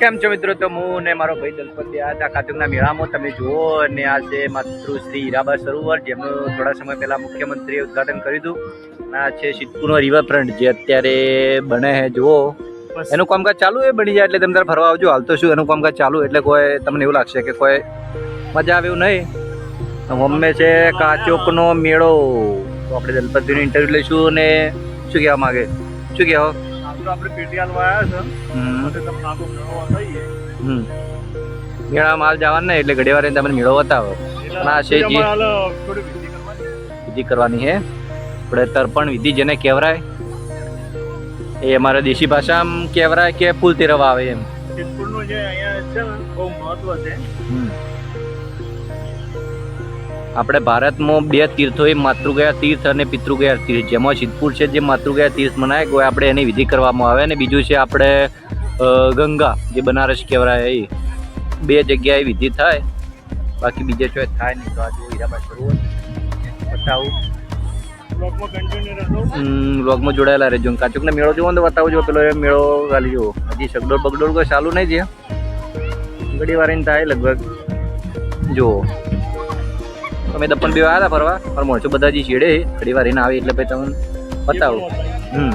કેમ છો મિત્રો? તો હું ને મારો ભાઈ દલપતિ આ હતા કાતુકના મેળામાં. તમે જુઓ અને આ છે માતૃશ્રી હીરાબા સરોવર જેમનું થોડા સમય પહેલાં મુખ્યમંત્રીએ ઉદ્ઘાટન કર્યું હતું. આ છે સિદ્ધપુરનો રિવરફ્રન્ટ જે અત્યારે બને છે. જુઓ. એનું કામકાજ ચાલુ એ બની જાય એટલે તમે તારે ફરવા આવજો. હાલ તો શું એનું કામકાજ ચાલુ એટલે કોઈ તમને એવું લાગશે કે કોઈ મજા આવે એવું નહીં. મમ્મે છે કાચોકનો મેળો. તો આપણે દલપતિનું ઇન્ટરવ્યૂ લઈશું અને શું કહેવા માગે? શું કહેવા? તો આપણે પેટીયાલમાં આવ્યા છે. મેળામાં હાલ જવાનું નહીં એટલે ઘડી વાર તમને મેળો બતાવો. ના, છે જી. વિધિ કરવાની. છે આપણે તર્પણ વિધિ જેને કહેવરાય એ અમારા દેશી ભાષામાં કહેવરાય કે ફૂલ તેરવા આવે એમ. જે અહીંયા છે બહુ મહત્વ છે. આપણે ભારતમાં બે તીર્થો એ માતૃગયા તીર્થ અને પિતૃગયા તીર્થ. જેમાં સિદ્ધપુર છે, જે માતૃગયા તીર્થ મનાય ગયો આપણે એની વિધિ કરવામાં આવે. અને બીજું છે આપણે ગંગા, જે બનારસ કહેવાય, એ બે જગ્યાએ વિધિ થાય. બાકી બીજે ચોય થાય નહીં, તો આ જો હીરાબા કરવું બતાવું. વ્લોગમાં જોડાયેલા રહેજો. કાચુકને મેળો જોવો તો બતાવજો પેલો એ મેળો ખાલી જુઓ. હજી સગડોળ બગડોળ કોઈ ચાલુ નહીં છે ઘડી વાર થાય લગભગ. જુઓ. અમે દપણ બે આવ્યા હતા ફરવા પણ મોરચું બધા જે છેડે ઘડી વાર એને આવી એટલે ભાઈ તમને બતાવું હમ